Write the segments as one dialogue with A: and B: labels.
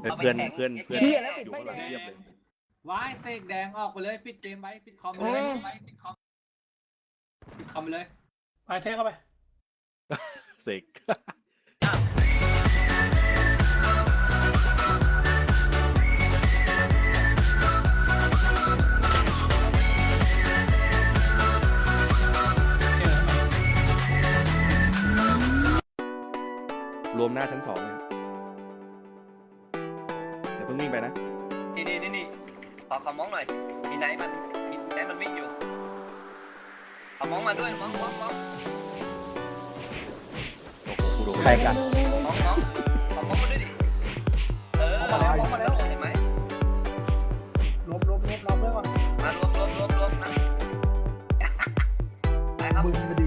A: เพื่อนเพื่อนเพื่อนเพื่อน
B: เชี่ยแล้วปิด
A: อยู่
B: ไม่
A: ข้างห
B: แด
A: ลัง
B: ง
A: เรียบเลย
C: ว้ายเสกแดงออกไปเลย ปิดเกมไปปิดคอมไปเลยปิดคอมปิดคอมไปเลย
D: ไปเทเข้าไป
A: เสก
D: เจอไหม
A: รวมหน้าชั้นสองเลยครับ เดี๋ยวเพิ่งวิ่งไปนะ
E: นี่นี่นี่นี่ขอขอมองหน่อย มีไหนมัน มีไหนมันวิ่งอยู่ขอมองมาด้วยมองมองมอง
A: โอ้โหกูโดน
B: ใครกัน
E: มองมองขอมองมาด้วยดิ เออมองมาแล้วเห็นไหม
D: ลบลบลบลบเรื่องก่อน
E: มารวมรวมรวมรวมนะไปครับ
B: มึงมาดี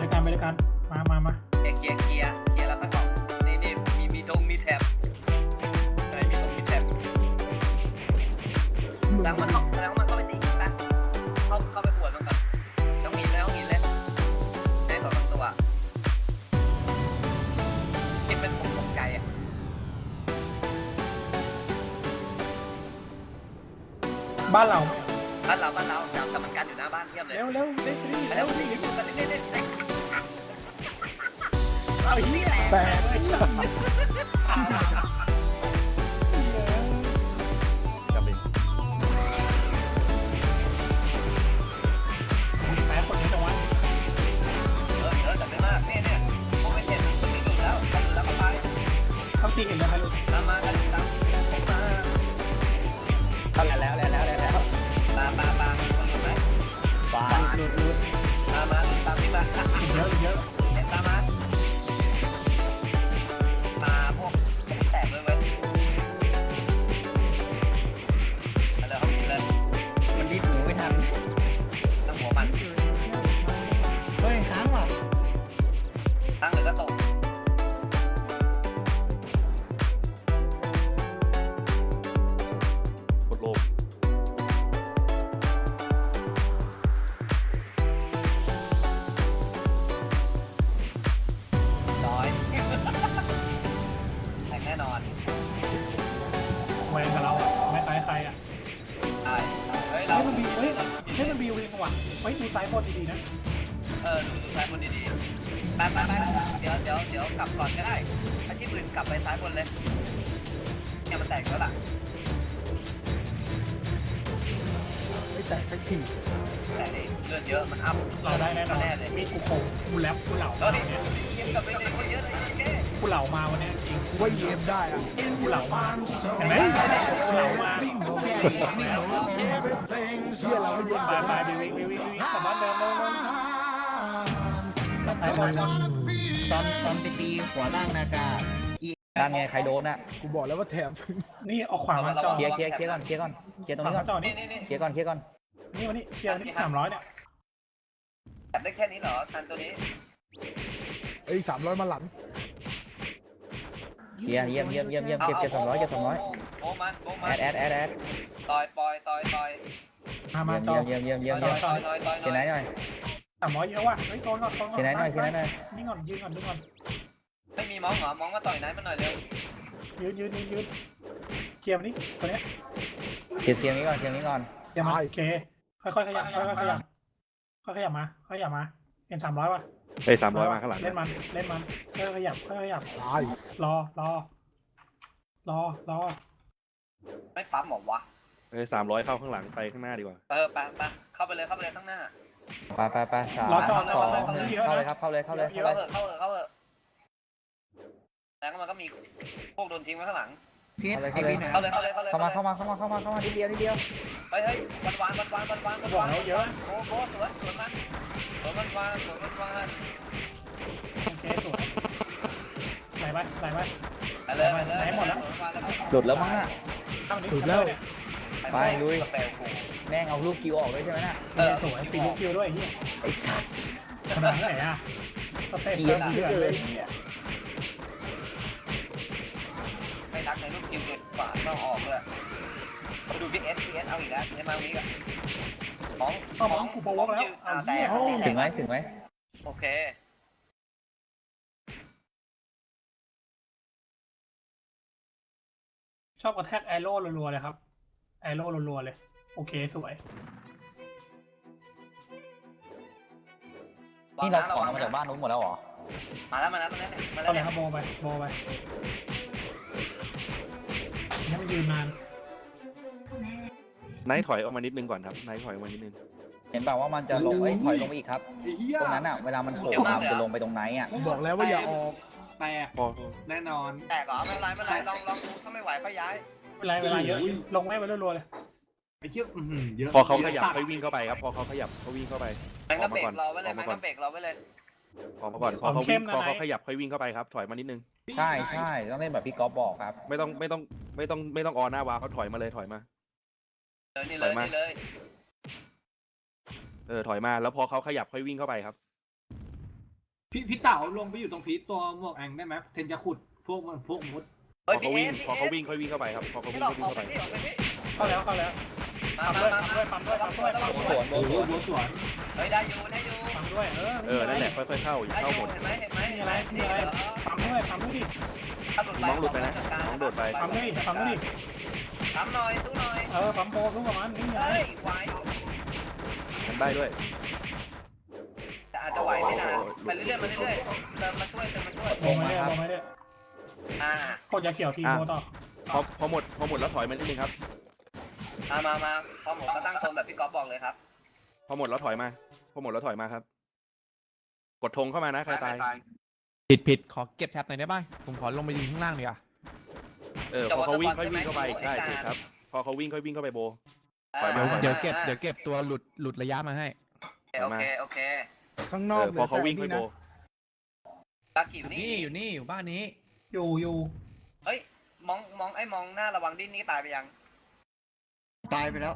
D: รายการไปรายการมามามา
E: เกียร์เกียร์ บ้านเราบ้านเราบ้านเราจับกับมันกันอยู่หน้าบ้านเทียบเลย
D: เร็วเร็วเร็วเร็ว
E: แล้
D: เร็
E: ว
D: ว
E: นี่อยู่กันเล่นเล่นเล่น
D: เอาเฮีย
B: แตก
A: จำเป็น
D: แพ้คนนี้จังวะ
E: เออเออจับได้มากเนี่ยเนี่ยพวกไม่เจ็บมันไม่ดุแล้วกันแล้วก็ไป
D: ต้องตีเห็นแล้วครับลูก
E: ตามมากันตาม
D: ซ้ายบนดีๆนะ
E: เออดูซ้ายบนดีๆไปไปไปเดี๋ยวเดี๋ยวเดี๋ยวกลับก่อนก็ได้อาชีพอื่นกลับไปซ้ายบนเลยเนี่ยมันแตกแล้วล่ะ
B: ไม่แตกสักที
E: แต่นี่เลือดเยอะมันอัพ
D: เราได้แน่นอน
E: แน่เลย
D: มีกูโคงกูแรปกูเหล่า
E: เออ
D: เนี่ย
E: นี่ยิงกลับไปเลย เห
D: ล่ามาวันเนี้ยจริง
B: ว่าเย็บได้อะ
D: กูเหล่ามาเห็นไหมกูเหล่ามา
B: เชี่ยเราไม่เย็บ
D: มามาบีวิงบีวิงบีวิงกลับบ้านเดิมเร็วเร็วตายบอล
F: ตอนตอนไปตีหัวล่างนากาอีนั่นไงใครโดนอะ
B: กูบอกแล้วว่าแถบ
D: นี่เอาขวามาจอ
F: เคลียร์เคลียร์เคลียร์ก่อนเคลียร์ก่อนเคลียร์ตรง
D: ขวา
F: นี้ก่
D: มา
F: อน
D: จอ
E: นี่
D: นี่
E: นี่นี่
F: เคลียร์ก่อนเคลียร์ก่อน
D: นี่วันนี้เคลียร์นี่สามร้อยเนี่ย
E: จับได้แค่นี้เหรอทันตัวนี้
B: เอ้ยสามร้อยมาหลัง
F: เคลียร์เยี่ยมเยี่ยมเยี่ยมเยี่ยมเก็บเก็บสองร้อยเก็บสองร้อย
E: โบมันโบมั
F: แอนดแอดแอดแอด
E: ต่อยปล่อยต่อยต่อย
D: มามาจอ
F: เยี่ยมเยี่ยมเยี่ยม
E: ต่
F: เยี่
E: อย
F: ม
E: ต่อยต่อยต่อย
F: เคลียร์ไหนหน่อย
D: สามร้อยเยอะว่ะเฮ้ยโซนก่อนโซนก่อน
F: เคลียร์ไหนหน่อยเคลียร์ไหนหน่อย
D: นี่ก่อนยืนก่อนยืนก่อน
E: ไม่มีมองเหรอมองมาต่อยไหนมันหน่อยเร็ว
D: ยืนยืนยืนยืนเคลียร์มานี่ตัวเนี้ย
F: เคลียร์เคลียร์นี้ก่อนเคลียร์นี้ก่อน
D: เคลียร์มาโอเคค่อยๆขยับค่อยๆขยับค่อยๆขยับมาค่อยๆขยับมาเป็นสามร้อยว่ะ
A: เอ้ยสามร้อยมาข้างหลัง
D: เล่นมัน เล่นมันค่อยๆขยับค่อยๆขยับ
B: ตาย
D: รอรอรอรอ
E: ไม่ปั๊มหรอวะ
A: เอ้ยสามร้อยเข้าข้างหลังไปข้างหน้าดีกว่า
E: เออไปไปเข้าไปเลยเข้าไปเลยข้างหน้า
F: ไปไปไปสาม
D: รอจ
F: ส
D: อ
F: อง
D: รอจอ
F: หนึ่ง
D: เยอะ
F: เข้าเลย
D: นะครับ
F: เข้าเลยเข้าเลยเข้า
E: เข้า
F: เลย
E: เถอะเข้าเถอะเข้าเถอะแล้วมันก็มีพวกโดนทิ้งไว้ข้างหลัง
F: เข้าเลยเข้าเลย
E: เข้าเลยเข้าเลยเข้าเลย
F: เข้ามาเข้ามาเข้ามาเข้ามาเข้ามานิดเดียวนิดเดียว
E: เฮ้ยเฮ้ยวันวานวันวานวันวานวัน
D: บอก
E: วาน
D: แล้วเยอะ
E: โอ้โหสวยสวยมันสวยมันวานสวยมันวาน
D: โอเคสวยไหลไปไหลไป
E: ไปเลยไปเลย
D: ไหนหมดแล้ว
F: หลุดแล้วมั้งอะ
D: ข้ามนี้เนี่ย
F: ไปลุย
E: สเปลกู
F: แม่งเอาลูกกิวออกเลยใช่ไหมน่ะ
D: เออสวยตีลูกคิวด้วยไอ้เหี้ย
F: ไอ้สัตว์
D: ขนาดไหนอะสเต็ปเดือดเดือ
E: ไม่รักในลูกคิวเกินกว่าต้องออกเลยไปดูพี่เอสพี่เอสเอาอีกแล้วพี่มาวันนี้ก็ของ
D: เอามองกูโปรวกแล้วเอาเหี้ย
F: ถึงไหมถึงไหม
E: โอเค
D: ชอบกระแทกแอโร่รัวๆเลยครับ แอโร่รัวๆเลย โอเคสวย
F: นี่เราถอนออกมาจากบ้านนู้นหมดแล้วเหรอ
E: มาแล้วมาแล้วมาแล้วมา
D: ก็
E: แล้ว
D: เลยครับโบไปโบไป นี่มันยืนนาน
A: ไนท์ถอยออกมานิดนึงก่อนครับไนท์ถอยออกมานิดนึง
F: เห็นเปล่าว่ามันจะลงเอ้ยถอยลงไปอีกครับ
C: ไอ้เหี้ย
F: ตรงนั้นอะเวลามันโผล่มามันจะลงไปตรงไหนอะ
B: บอกแล้วว่าอย่าออก
C: แตก
A: พอ
C: แน่นอน
E: แตกเหรอไม่เป็นไรไม่เป็นไรลองลองดูถ้าไม่ไหวก็ย้าย
D: เวลาเวลาเยอะลงให้ไปรัวๆเลย
C: ไอ้เหี้ยอื้อหือเยอะ
A: พอเขาขยับ
C: สัตว์
A: ค่อยวิ่งเข้าไปครับ พอเขาขยับเขาวิ่งเข้าไป
E: มันก็เบร
A: ออก
E: ก
A: มาก่อน
E: เราไว้เลย
A: ออก
E: มั
A: มานก่อ
E: ก็
A: น
E: เบรกเราไว้เลย
A: ออกมาก่อนพอเขาวิ่งพอเขาขยับค่อยวิ่งเข้าไปครับ ถอยมานิดนึง
F: ใช่ใช่ต้องเล่นแบบพี่ก๊อฟบอกครับ
A: ไม่ต้องไม่ต้องไม่ต้องไม่ต้องออนหน้าวาเขาถอยมาเลยถอยมา
E: เลยนี่เลย
A: ถอยมา
E: นี่เลย
A: เออถอยมาแล้วพอเขาขยับค่อยวิ่งเข้าไปครับ
C: พี่พี่เต๋าลงไปอยู่ตรงพีทตัวหมวกแองได้ไหมเทนจะขุดพวกมันพวกมด
A: พ
E: เฮ้
A: อยเขา
E: พี่เอ
A: วิ่ง
E: สพี่
A: พอ
E: เอ
A: เขา
E: ส
A: วิ่งค่อยวิ่งเข้าไปครับพอเขา
E: พี่
A: วิ่ง
E: หลอก
A: ค่อย
E: อ
A: วิ่
E: องก
A: เข้า
E: ไป
A: ไป
E: พี่ออกไปพี่
D: เข้าแล้วเข้าแล้ว
E: มา
D: ปั๊ม
E: มา
D: ด้วย
E: มา
D: ปั๊มด้วยปั๊มด้วยปั๊มด้วย
E: ระวัง
F: สวน
C: โอ้โหหัวสวน
E: เฮ้ยได้อยู่ได้อยู่
D: ปั๊ม ด้วย เออ
A: เออ นั่นแหละค่อยๆเข้าอย่า
E: ได้อ
A: เข้าหม
E: ยู่
A: ด
E: เห็นไหมเห็นไหม
D: มีอะไรมีอะไรปั๊มด้วยปั๊มด้วยดิ
E: ถ้าหลุดไป
A: น้องหลุดไปนะน้องโดดไป
D: ปั๊มด้วยดิปั๊มด้วยดิ
E: ปั๊มหน่อยสู้หน่อย
D: เออปั๊มโบสู้กับมันนี่ไง
E: เฮ้ยไหว
A: ทำได้ด้วย
E: แต่อาจจะไหวไม่นานไปเรื่อยๆมาเรื่อยๆเติมมาช่วยเติมมาช่วย
D: ลงไม่ได้ลงไม่ได้
E: อ่า
D: โคตรจะเขียวทีโบต่อ
A: พอพอหมดพอหมดแล้วถอยมานิดนึงครับ
E: มามามาพอหมดก็ตั้งโซนแบบพี่ก๊อฟบอกเลยครับ
A: พอหมดแล้วถอยมา พอหมดแล้วถอยมาครับ กดธงเข้ามานะใครตาย
G: ผิดผิดขอเก็บแท็บหน่อยได้ป่ะผมขอลงไปยิงข้างล่างดีกว่า
A: เออพอเขาวิ่งค่อยวิ่งเข้าไปใช่ถูกครับ พอเขาวิ่งค่อยวิ่งเข้าไปโบ ปล่อยมา
G: เดี๋ยวเก็บเดี๋ยวเก็บตัวหลุดหลุดระยะมาให้
E: โอเคโอเค
B: ข้างน
A: เอ
B: อก
A: อพอเขาวิ่งค่อย
B: นี่
A: โบ
B: นะ
E: ตากิวนี่
G: นี่อยู่นี่อยู่บ้านนี้
D: อยู่อยู่
E: เฮ้ยมองมองไอ้มองหน้าระวังดิ้นนี่ตายไปยัง
F: ตายไปแล้ว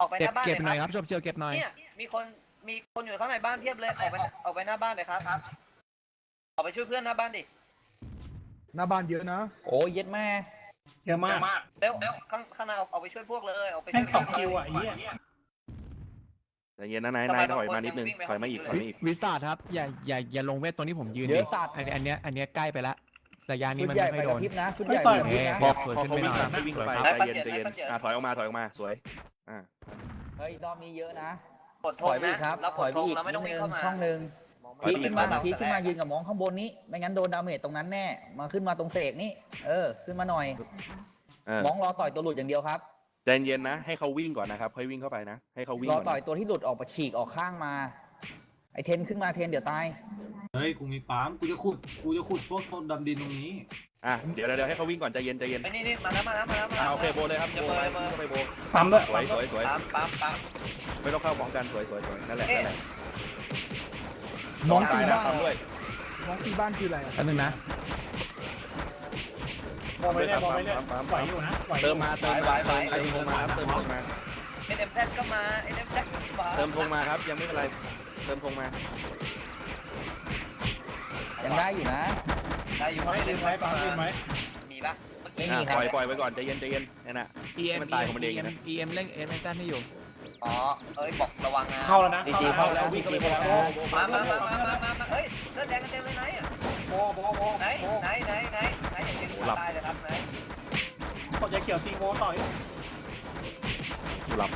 E: ออกไปห
G: เก็บ
E: น้าบ้าน
G: เก็บหน่อย
E: เลย
G: ค
E: ค
G: รั
E: รั
G: บบชมเชียวเก็บหน่อย
E: เนี่ยมีคน มีคนอยู่ข้างในบ้านเพียบเลย ออกไปออกไปหน้าบ้านเลยครับ ออกไปช่วยเพื่อนหน้าบ้านดิ
B: หน้าบ้านเยอะนะ
F: โอ้ยเย็ดแม่
D: เยอะมาก
E: เร็วข้างข้างหน้าออกไปช่วยพวกเลยออกไป
D: แม่
E: ช่
D: ง
E: วย
D: สองคิวอะไอ้เหี้ย
A: แต่เย็นนะนาย
E: ทำไม
A: นายถอย
E: บางคน
A: มานิดนึง
E: วิ่งไป
A: ถอยมาอีกถ
E: ข้า
A: องย
E: บน
A: มาอีก
G: วิสาทครับ อย่าอย่าอย่าลงเวทตัวนี้ผมยืน
F: เย
G: ดิ
F: อะสัตว์
G: อันอันเนี้ยอันเนี้ยใกล้ไปละระยะนี้
F: ชุด
G: มัน
F: ใหญ่
G: ไม่
F: ไป
G: ค่อย
F: ก
G: โด
F: ระ
G: น
F: พริบนะชุดใหญ่ไปกระพริบนะ
A: พอ
G: สวย
A: พอ
G: ขึ้น
A: เขา
G: ไป
A: วิ่ง
G: หน่อย
A: ตามค่อยวิ่งเข้าไป
E: ได้
A: ใจ
E: ได้
A: เย็นใจเย็น
E: ได้ได้
A: อ่าถอยออกมาถอยออกมาสวย อ่า
F: เฮ้ยรอบนี้เยอะนะ
E: กด
F: ถ
E: ธง
F: อยไป
E: นะ
F: อีกครับ
E: เรา
F: ถ
E: ก
F: อ
E: ด
F: ยไป
E: ธง
F: อีก
E: เราไม่
F: นิ
E: ต้อ
F: ด
E: งวิ่
F: นึ
E: ง
F: ง
E: เข้ามา
F: ช่องหนึ่ง
A: ถอย
F: พี
A: ไป
F: ค
A: อี
F: ขึ้
A: ก
F: นมา
E: เรา
F: พีคขึ้นมายืนกับมองข้างบนนี้ ไม่งั้นโดนดาเมจตรงนั้นแน่ มาขึ้นมาตรงเสกนี่ เออ ขึ้นมาหน่อย
A: เออ
F: มองรอต่อยตัวหลุดอย่างเดียวครับ
A: ใจเย็นนะ ให้เขาวิ่งก่อนนะครับค่อยวิ่งเข้าไปนะ ให้เขาวิ่ง
F: รอ
A: ก่อน
F: ต่อยตัวที่หลุดออกไปฉีกออกข้างมา ไอเทนขึ้นมาเทนเดี๋ยวตาย
C: เฮ้ย กูมีปั๊มกูจะขุด กูจะขุดพวกต้นดำดินตรงนี้
A: อะเดี๋ยวเดี๋ยวให้เขาวิ่งก่อนใจเย็นใจเย็น
E: ไอ้นี่นี่มาแล้วมาแล้วมาแล้วมา
A: อ่า
E: แล้ว
A: โอเคโบเลยครับโบไปวิ่งเข้าไปโบ
D: ปั๊มด้วย
A: สวยสวยสวย
E: ปั๊มปั๊มปั๊ม
A: ไม่ต้องเข้าพร้อมกันสวยสวยสวยนั่นแหละนั่นแหละ
B: มอง
A: ตา
B: ตี
A: ยแล้ว
B: บ้าน
A: ทำด้วย
B: มองตีบ้านคืออะไรอะ
G: แป๊บนึงนะ
D: โบไปเรื่อยโบไปเรื่อยไหวอยู่นะไหวอยู่
A: เติมมาเติมมาเติมเติมธงมาครับเติมธงมา
E: เอ็นเอ็มแซก็มาเอ็นเอ็มแซก็มา
A: เติมธงมาครับยังไม่เป็นไร เติมธงมา
F: ยังได้อยู่นะ
E: ได้อยู่
D: ไว้ลืมไว้ปั๊มลืมไว้
E: มีปะเมื่อกี้
F: ไม่มี
A: อะ
F: ครับ
A: ปล่อยปล่อยไปก่อนใจเย็นใจเย็นนั่นน่ะ
G: EM
A: มันตายของมันเอง
G: EM
A: นะ
G: EM เล่นเอ็มแซนให้อยู่
E: อ๋อเอ้ยบอกระวังนะ
D: เข้าแล้วนะ
F: จีจีเข้าแล้วจีจีเข้าแล้ว
E: มามามามามามามาเฮ้ยเสื้อแดงกันเต็มเลยไหนอะ
D: โบโบโบ
E: ไหน
D: โบ
E: ไหนไหนไหนไหนอย่างนี้ตายเลยครับไหน
D: โคตรจะเขียวทีโบต่อย
A: หลับ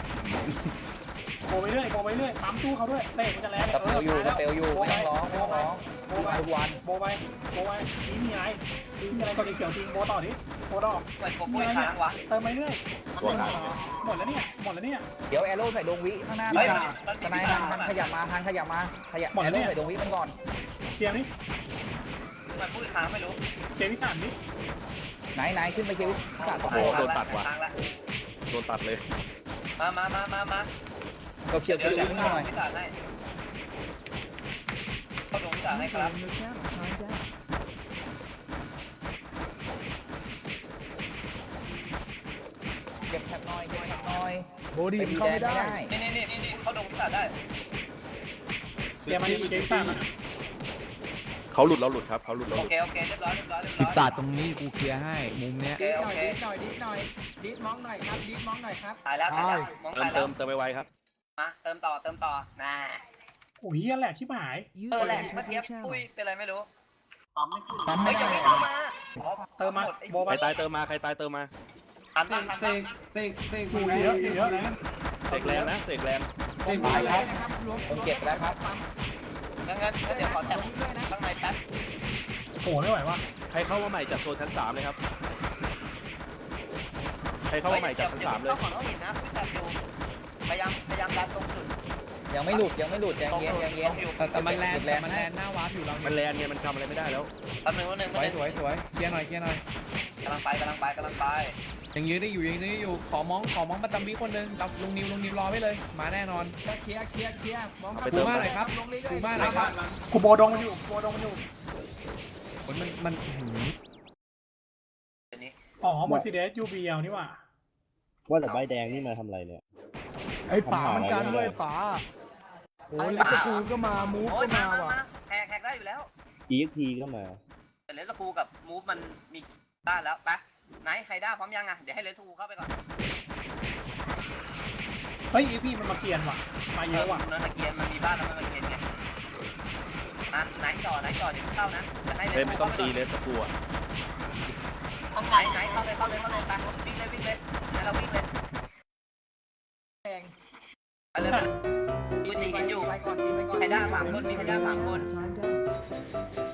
D: โบไปเรื่อยโบไปเรื่อยปั๊มตู้เขาด้วยเตะมันจะแรง
F: สเปลอยู่สเปลอยู่ไม่ต้องร้องไม่ต้องร้อง
D: โบ
F: ที่
D: ไป
F: มาทุกวัน
D: โบไปโบไปนี่มีอะไรนี่มีอะไรตัวเขียวทีโบต่อดิโบต่อ
E: เหมือนผมปุ้ยค้างวะ
D: เติมไปเรื่อยหมดแล้วเนี่ยหมดแล้วเนี่ย
F: เดี๋ยวแอโร่ใส่ดวงวิข้างหน้าหน่
E: เฮ้
F: อยย
E: มัน
F: ทนายทางทางขยับมาทางขยับมาขยับแอโร่ใส่ดวงวิมันก่อน
D: เคลียร์นี่
E: มันปุ้ยค้างไม่รู้
D: เคลียร์วิสานนี่
F: ไหนไหนขึ้นไปเชียร์วิสาสอง
A: โอ้
F: ตัว
A: โดนตัดว่ะ
E: ค้างละ
A: โดนตัดเลย
E: มามามามามา
F: ก็เชียร์
E: เดี๋ยว
F: เชีย
E: เดี๋ยว
F: ร์วิหน่อย
E: วิสานให้เข้าตรงวิสานให้ครับ
F: เก็บแท็บหน่อยเก็บแท็บหน่อย
B: โบดีมันเข้าไม่ได้
E: นี่นี่นี่นี่นี่เข้าตรงวิสานได้
D: เคลียร์มาดิเคลียร์วิสานมา
A: เขาหลุดเราหลุดครับเขาหลุดเราห
E: โอ
A: ลุด
E: เคโอเคเรียบร้อยเรียบร้อยเรียบร้อย
G: วิสาทตรงนี้กูเคลียร์ให้มุมเนี้ย
E: โอเคโอเค
F: หน่อยดิหน่อยดิมองหน่อยครับดิมองหน่อยครับ
E: ตายแล้วตายแล้วมอง
A: เติม
E: ตายแล้
A: เติ
E: ว
A: มเติมไปไวครับ
E: มาเติมต่อเติมต่อน่า
D: โอ้ยเหี้ยแหลกที่หาย
E: เออแหละเมื่อกี้ปุ้ยเป็นไรไม่รู้
F: ปั๊ม
E: เฮ้
F: ไม่
E: ย
F: ได้
E: ยังไม่เข้ามา
D: เติมมาโบ
A: ใค
D: ไป
A: รตายเติมมาใครตายเติมมา
E: ทัน
C: เส
E: ปะ
C: ก
E: ทัน
C: เส
E: ปะ
C: กเสกเสก
D: อยู่เยอะอยู่เยอะนะ
A: เสกแรงนะเสกแรง
C: เสก
F: ตาย
C: ไป
F: ครับผมเก็บแล้วครับ
E: งั้นงั้นงั้นเดี๋ยวขอแท็บข้างในแป๊บ
D: โอ้ไม่ไหวว่ะ
A: ใครเข้ามาใหม่จากโซนชั้นสามเลยครับใครเข้ามาใหม่จากชั้นสามเลย
E: เข้าก่อนต้องเห็นนะพี่จับอยู่พยายามพยายามดันตรงจุด
F: ยังไม่หลุดยังไม่หลุดใจเย็นใจเย็น
G: แต่แต่มันแลน
F: เก็บ
G: แต่มันแลนหน้าวาร์ปอยู่เรา
A: มันแรงไงมันทำอะไรไม่ได้แล้ว
E: แป๊บนึงแป๊บนึง
G: ส
E: แป๊บ
G: วย
E: นึง
G: สวยสวยเคลียร์หน่อยเคลียร์หน่อย
E: กำลังไปกำลังไปกำลังไป
G: ยังยืนได้อยู่ยังยืนได้อยู่ขอมองขอมองประจำวิคนหนึ่งเราลุงนิวลุงนิวรอไว้เลย มาแน่นอน
F: เคลียร์เคลียร์เคลียร์มอง
A: เอาไป
G: ปู
A: เติม
G: มาหน่อยครับ
F: ลงเรื่อย
G: ปู
F: ๆ
G: มาหน่อยครับ
D: กูโบดงมันอยู่กูโบดงมันอยู่
G: มันมันมันอื้อหือ
E: เดี๋ยวนี้
D: อ๋อมอร์ซิเดสยูบีเอลนี่หว่า
H: ว่าแต่ใบแดงนี่มาทำอะไรเนี่ย
B: ไอ้ป๋ามันกันด้วยป๋าโอ้ยแล้วสกูก็มามูฟ
E: โอ้
B: ก็
E: ยมา
B: มา
E: มา
B: ว่ะ
E: มาแฮกแฮกได้อยู่แล้ว
H: EXP ก็มา
E: แต่เลสคูกับมูฟมันมีได้แล้วไปไหนไฮด้าพร้อมยังอะ เดี๋ยวให้เลสคูเข้าไปก่อน
D: เฮ้ยอีพี่มันมาเกียนว่ะ มาเยอะว่ะ
E: เนินตะเกียนมันมีบ้านแล้วมันเกียนไงอะไหนต่อไหนต่อเดี๋ยวเข้านะจะให้เล
A: เล่
E: ส
A: น
E: คู
A: ไม่ต้อ
E: เข้างไปก่
A: ตี
E: อน
A: เลยสกรูอะ
E: ไหนไหนเข้าเลยเข้าเลยเข้าเลยไปวิ่งเลยวิ่งเลยไหนเราวิ่งเลย
F: แดง
E: ไปเลยไปเลยยืนตีหินอยู่
F: ไปก่อนตีไปก่อน
E: ไฮด้าสามคนมีไฮด้าสามคน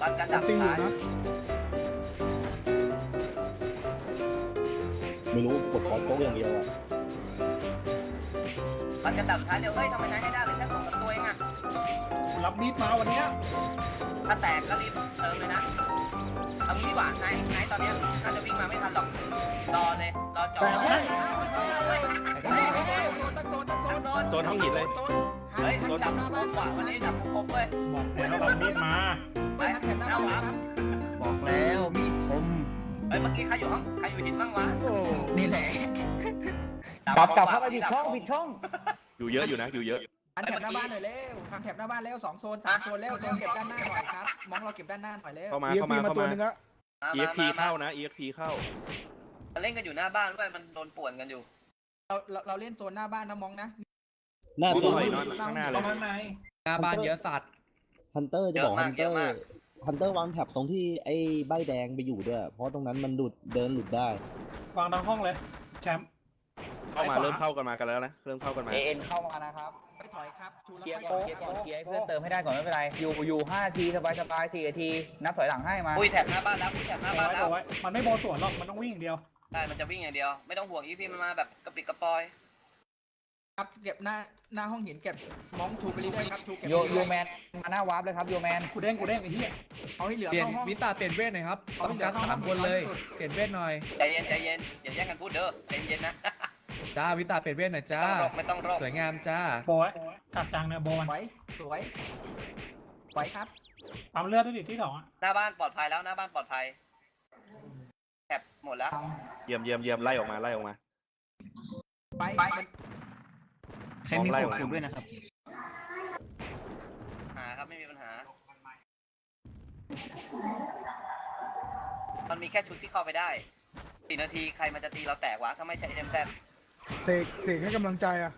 E: วัดกันดับ
B: ตีอยู่
E: ซ้าย
B: นะ
H: ไม่รู้กดคอโต๊ะอย่างเดียวอะ
E: วัดกันดับซ้ายเร็วเฮ้ยทำไมนายไฮด้าเลยแค่สองสามตัวเองอะ
D: รับมีดมาวันเนี้ย
E: ถ้าแตกก็รีบเติมเลยนะเอางี้ดีกว่านายนายตอนเนี้ยน่าจะวิ่งมาไม่ทันหรอกรอเลยรอจอด
F: เฮ้ย โซนตั้งโซน
E: โซน
A: โซนท้องหินเลย
F: โซน
E: เฮ้ย
F: หัน
E: จั
F: จั
E: บบ
F: หน้า
E: คร
F: บ้าน
E: บว่ะวันนี้จับครบเว้ย
D: บอกแล้วรับมีดมา
F: ไปหันแถบหน้าบ้านครับ
H: บอกแล้วมีดคม
E: เฮ้ยเมื่อกี้ใครอยู่ห้องใครอยู่หินบ้างวะ
F: นี่แหละ
E: จั
F: กลับกลับ
E: คร
F: เข้าไป
E: ว่ะ
F: ผิดช่องผิดช่อง
A: อยู่เยอะอยู่นะ อยู่เยอะ
F: หันแถบหน้าบ้านหน่อยเร็วหันแถบหน้าบ้านเร็วสองโซนสามโซนเร็วโซนเก็บด้านหน้าหน่อยครับมองเราเก็บด้านหน้าหน่อยเร็ว
A: เข้ามา
B: เอีย
A: เข้า
B: พี
A: มา
B: มา
A: เข้า
B: ตัว
A: มา
B: หนึงละ
E: มา
A: EXP
E: มามา
A: เข้านะ EXP เข้า
E: มาเล่นกันอยู่หน้าบ้านด้วยมันโดนป่วนกันอยู่
F: เราเราเราเล่นโซนหน้าบ้านนะมองนะ
H: หน้า
A: ดู
H: ตัว
A: หน่อยนอนข้างหน้า
C: ต
A: เล
C: ร
A: ย
C: งนั้นไหน
G: หน้าบ้านเยอะสัตว์
H: ฮันเตอร์จะบอก
E: เยอะมาก
H: ฮันเตอร์
E: เยอะมาก
H: ฮันเตอร์วางแถบตรงที่ไอ้ใบแดงไปอยู่ด้วย เพราะตรงนั้นมันหลุดเดินหลุดได้
D: วางทั้งห้องเลย แชมป์
A: เข้ามาเริ่มเข้ากันมากันแล้วนะเริ่มเข้ากันมา
F: เอ็นเข้ามานะครับ ไม่ถอยครับชูเคลียร์แล้วก่อนไปเคลียร์ก่อนเคลียร์ให้เพื่อนเติมให้ได้ก่อนไม่เป็นไร อยู่อยู่ห้านาทีสบายสบายสี่นาทีนับถอยหลังให้มา
E: อุ้ยแถบหน้าบ้านแล้วอุ้ยแถบหน้า
D: เอา
E: บ้าน
D: ไว้
E: แล้ว
D: เอาไว้ มันไม่โบสวนหรอก มันต้องวิ่งอย่างเดียว
E: ได้มันจะวิ่งอย่างเดียว ไม่ต้องห่วงอีพีมันมาแบบกระปิดกระปอย
F: ครับเก็บหน้าหน้าห้องหินเก็บมองทูไปเรื่อยๆครับทูเก็บโยโยแมนมาหน้าวาร์ปเลยครับโยแมน
D: กูเด้งกูเด้งไอ้เหี้ย
F: เอาให้เหลือ
G: เปลี่ยน
F: เข้าห้อง
G: วิสาเปลี่ยนเวทหน่อยครับ
F: เอา
G: ต้อง
F: ให้เหลื
G: กา
F: อ
G: ร
F: เข้า
G: สามคนเลย
F: ห้อง
G: เปลี่ยนเวทหน่อย
E: ใจเย็นใจเย็นอย่าแย่งกันพูดเด้อใจเย็นนะ
G: จ้าวิสาเปลี่ยนเวทหน่อยจ้า
E: ไม่ต้องรบไม่ต้องรบ
G: สวยงามจ้า
D: โบไว้กัดจังเนี่ยโบมัน
F: ไว้สวยไว้ครับ
D: ปั๊มเลือดด้วยดิที่สองอะ
E: หน้าบ้านปลอดภัยแล้วหน้าบ้านปลอดภัยแถบหมดแล้ว
A: เยี่ยมเยี่ยมเยี่ยมไล่ออกมาไล่ออกมา
F: ไป
A: ใครมีขวดด้วยนะ
E: หาครับไม่มีปัญหา มันมีแค่ชุดที่เข้าไปได้สี่นาทีใครมันจะตีเราแตกวะถ้าไม่ใช่เอ็มแซ
B: เสกเสกให้กำลังใจอะ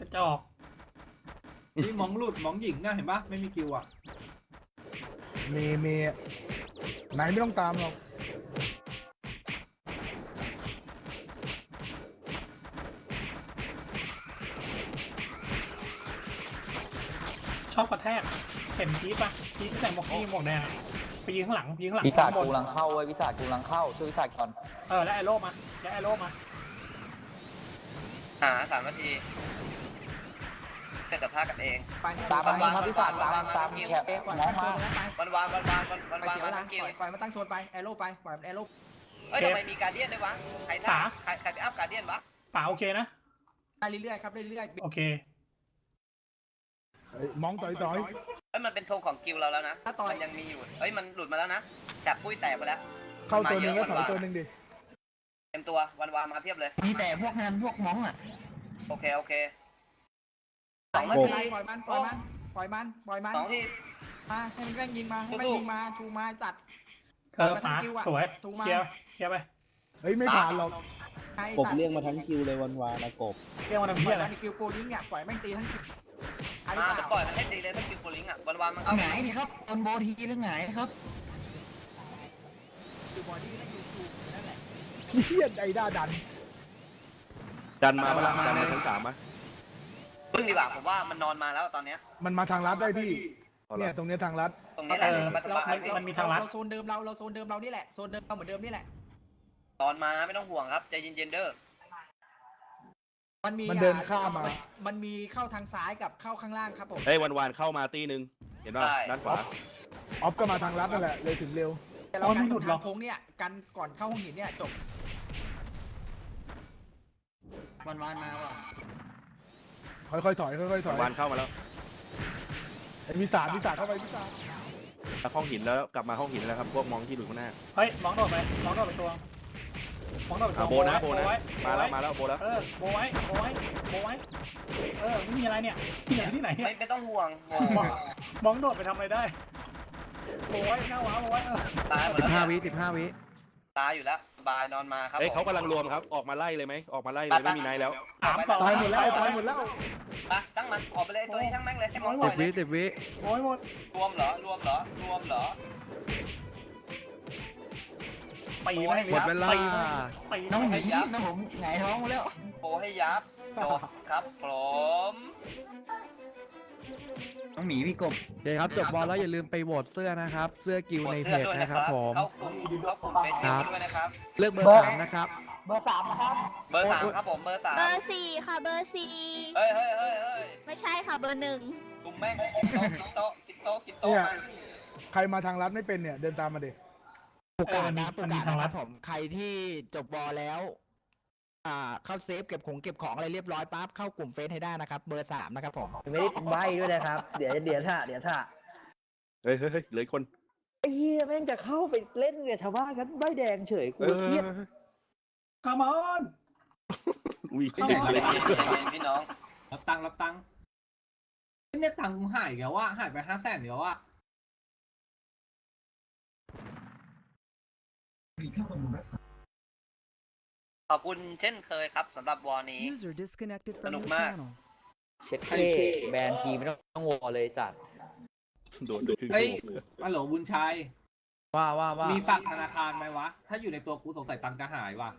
D: กระจอก
C: นี่มองหลุดมองหญิงนะเห็นปะไม่มีคิวอะ
B: เมย์เมย์อะไหนไม่ต้องตามหรอก
D: ชอบกระแทกเห็นจี๊ดปะจี๊ดที่ใส่หมวกนี่หมวกแดงอะไปยิงข้างหลังยิงข้างหลัง
F: วิสา
D: ข้างบน
F: กูลังเข้าเว้ยวิสากูลังเข้าช่วยวิสาก่อน
D: เออแล้วไอโร่มาแล้วไอโร่มา
E: หาสามนาทีเสร็จแต่ภาคกันเอง
F: ตามมาครับวิสาตามตามแคปมองมา
E: วันวานวันวานวันวัน
F: ไป
E: วาน
F: เสียเว
E: มา
F: ลา
E: ทั้งกิว
F: ปล่อยมาตั้งโซนไปแอโร่ไปปล่อยแอโร่
E: เอ้ยทำไมมีการเดียนด้วยวะใครท่า
D: ป๋า
E: ใครใครไปอัพการเดียนวะ
D: ป่าโอเคนะ
F: ได้เรื่อยๆครับเรื่อย
D: โอเค
B: เฮ้ยมองต่อยต่อย
E: เอ้ยมันเป็นธงของกิวเราแล้วนะ
F: ๆถ้าต่อย
E: มันยังมีอยู่เอ้ยมันหลุดมาแล้วนะจับปุ้ยแตกไปแล้ว
B: เข้าตัวหนึงก็ถอยตัวหนึงดิ
E: เต็มตัววันวานมาเพียบเลย
F: มีแต่พวกนั้นพวกมองอะ
E: โอเคโอเค
F: สองนาทีปล่อยมันปล่อยมันปล่อยมันปล่อยมัน
E: สองที่
F: มาให้มันแกล้งยิงมาให้มันยิงมาชูมาสัตว์
D: เออป่าสวย
F: ถูกมา
D: เคลียร์เคลียร์ไป
B: เฮ้ยไม่ผ่านหรอก
F: ใคร
H: กบ
F: สัตว์
H: เรียกมาทั้งคิวเลยวันวานะกบ
D: เคลียร์มาทำ
F: ปล่
D: เหี้
F: อยย
D: อะไร
F: มันในคิวโปรลิงเนี่ยปล่อยแม่งตีทั้งคิว อะไร
E: มา
F: เป
E: จะ
F: ล่า
E: ปล่อยมันให้ตีเลยถ้ากิวโคลิงอะวันวานมันเข้า
F: หงายดิครับบนโบทีหรือหงายครับคือบอดี้แล้วอยู่ถูกนั่นแหละ
B: เฮียไอ้ด้าดัน
A: ดันมามาดันมาชั้นสามมะ
E: พึ่งดีกว่าผมว่ามันนอนมาแล้วตอนเนี้ย
B: มันมาทางลัดได้พี่
A: เอา
B: เนี่
A: ละ
B: ยตรงเนี้ยทางลัด
E: ตรงนี้แหละ
D: เออ
E: มัน
G: เรา
E: สบาย
D: มันมีทางลัด
G: เราโซนเดิมเราเราโซนเดิมเรานี่แหละโซนเดิมเราเหมือนเดิมนี่แหละ
E: นอนมาไม่ต้องห่วงครับใจเย็นๆเด้อ
G: มันมี
B: มันเดินข้ามมา
G: มันมีเข้าทางซ้ายกับเข้าข้างล่างครับผม
A: เฮ้ยวันวานเข้ามาตีหนึ่งเห็นป่ะด้านขวา
B: ออฟก็มาทางลัดนั่นแหละเลยถึงเร็ว
G: แต่เรากันทางโค้งเนี่ยกันก่อนเข้าห้องหินเนี่ยจบ
C: วันวานมาว่ะ
B: ค่อยๆถอยค่อยๆถอย
A: วานเข้ามาแล้ว
B: ไอ้วิสาวิสาเข้าไปวิสา
A: แล้วห้องหินแล้วกลับมาห้องหินแล้วครับพวกมองที่อยู่ข้างหน้า
D: เฮ้ยมองโดดไปมองโดดไปตัว มองโดดไปตั
A: อะ
D: ว
A: โบนะโบนะ
D: ไว้
A: มาแล้ว
D: โบ
A: มา
D: ไว้
A: แล้วโบแล้ว
D: เออโบไว้โบไว้โบไว้เออไม่มีอะไรเนี่ยที่ไหนที่ไหนเนี่ย
E: ไม่ไม่ต้องห่วงโอ้
D: มองโดดไปทำอะไรได้โบไว้หน้าว้าโบไว้เออ
E: ตายหมดแล้วเนี่ย
G: สิบห้าวิ
E: ตายอยู่แล้วสบายนอนมาครับ
A: เฮ้ย
E: ผม
A: เขากำลังรวมครับ ออกมาไล่เลยไหมออกมาไล่เลยไม่มีนายแล้ว
D: ถามต่อ
B: ตายหมดแล้วตายหมดแล้ว
E: ไปช่างมันออกไปเลยตัวนี้ช่างแม่งเลยให้มองหน่อยเลย
G: สิบวิ
D: โอ้ยหมด
E: รวมเหรอรวมเหรอรวมเหรอ
D: ตีแม่ง
E: หมดเวลา
D: ตีแม่งตี
E: น้องห
D: แม่
E: มี
D: ง
E: ยับนะผมไงท้องแล้ว โปให้ยับจบครับผม
C: ต้องหมีพี่กบ
G: เดี๋ยวครับจบบอลแล้วอย่าลืมไปโหวตเสื้อนะครับ เสื้อกิว
E: กด
G: ในเพ
E: เสื้อ
G: จ
E: ด้วย
G: นะ
E: นะ
G: ค
E: ค
G: รั
E: รั
G: บบผม
E: เข้ากลุ่มเข้ากลุ่มเฟซบุ๊กด้วยนะครับ
G: เลือกเบอร์สามนะครับ
E: เบอร์สามครับผมเบอร์สาม
I: เบอร์สี่ค่ะเบอร์สี่
E: เฮ้ยเฮ้ยเฮ้ยเฮ้ย
I: ไม่ใช่ค่ะเบอร์หนึ่ง
E: กลุ่มแม่งกินโต๊ะกินโต๊ะกินโต๊ะกินโต๊ะ
B: เนี่ย
E: มา
B: ใครมาทางลัดไม่เป็นเนี่ย เดินตามมาเด็ก
G: โอกาส
D: มันมี
G: นะ
D: มันมีทางลัด
G: ผมใครที่จบบอลแล้ว อ่าเข้าเซฟเก็บของเก็บของอะไรเรียบร้อยปั๊บเข้ากลุ่มเฟซให้ได้นะครับ เบอร์สามนะครับผม
F: ไม่ได้ใบด้วยนะครับ เดี๋ยวเดี๋ยวถ้าเดี๋ยวถ้า
A: เฮ้ยเฮ้ยเฮ้ยเหลืออกคน
F: ไอ้เหี้ยแม่งจะเข้าไปเล่นกับชาวบ้านกันใบแดงเฉยกู
A: เออ
F: เครียด
D: คามอน
A: อุ้ย
D: เข้า
A: เด็ก
D: มา
A: เลย
E: ใจเย็นๆพี่น้อง
C: รับตังค์รับตังค์เนี่ยตังค์กูหายอีกแล้วว่าหายไปห้าแสนเดียวว่า
E: ขอบคุณเช่นเคยครับสำหรับวอร์นี้
J: User disconnected
E: from your channel.
F: เช็ดเท่แบนทีไม่ต้องวอเลยจัด
A: โดนครึ่ง
C: เฮ้ย
A: ชั่วโมงเลย
C: ฮัลโหลบุญชัย
G: ว่าว่าว่า
C: มีฝากธนาคารไหมวะ ถ้าอยู่ในตัวกูสงสัยตังค์จะหายว่ะ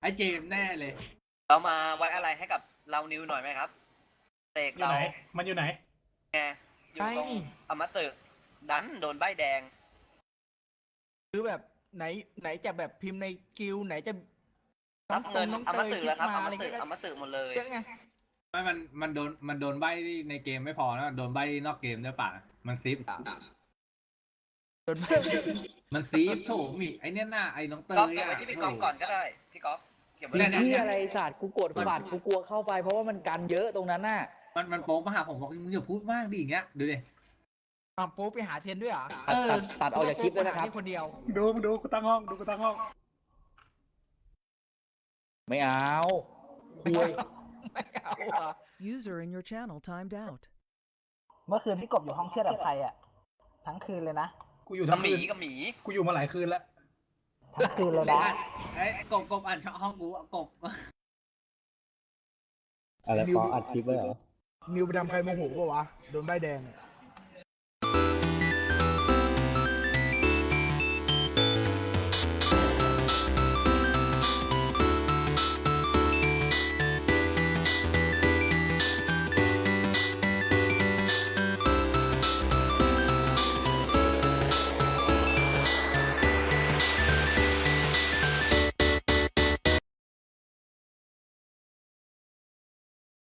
C: ไอ้เจมส์แน่เลย
E: เรามาไว้อะไรให้กับเรานิวหน่อยไหมครับเสก
D: อยู่
E: เรา
D: ไหน มันอยู่ไหน
E: ไงอยู่ตรงอมสึดันโดนใบแดง
G: คือแบบไหนไหนจะแบบพิมพ์ในกิวไหนจะ
E: รับเงิน
G: น้อง
E: อ
G: เต
E: ม
G: ย
E: สึ
G: ซิ
E: แล้วครับ
G: มา
E: อ
G: อะไร
E: มสึ
G: เงี้ย
E: อมสึหมดเลย
G: เยอะไง
C: ไม่มันมันโดนมันโดนใบในเกมไม่พอนะโดนใบนอกเกมด้วยป่ะมันซิป
G: โดน
C: มันซีฟโถมีไอเนี่ยหน้าไอ้น้องเตย
E: ก๊อฟเก็บ
C: อะ
E: ไว้ที่พี่ก๊อฟก่อนก็ได้ พี่ก๊อฟเก็บไว้
C: เนี่
E: ใน
C: ย
E: นี้
F: ที่อะไรศาสตร์กูกดฝาดกูกลัวเข้าไปเพราะว่ามันกันเยอะตรงนั้นน่ะ
C: มันมันโป๊กมาหาผมบอกมึงอย่าพูดมากดิอย่างเงี้ยดูดิ
G: อะโป๊ไปหาเทนด้วยเหรอ
F: ตัดตัดตัดออกจากคลิปด้วยนะครับ
G: โป๊ไปหาที่คนเดียว
D: ดูมึงดูกูตั้งห้องดูกูตั้งห้อง
F: ไม่เอาคุย
G: ไม่เอาอะ
J: User in your channel timed out.
F: เมื่อคืนพี่กบอยู่ห้องเชื่อดกับใครอะ ทั้งคืนเลยนะ
D: กูอยู่
E: กับ
D: ทั้ง
E: หมี
D: คืน
E: กับหมี
D: กูอยู่มาหลายคืนแล้ว
F: ทั้งคืนเลยนะ
C: ไอ้กบกบอ่านช่องห้องกูอะกบ
H: อะไรปออัดคลิปไว้เหรอ
B: นิวไปทำใครโมโหปะวะ โดนใบแดงอะ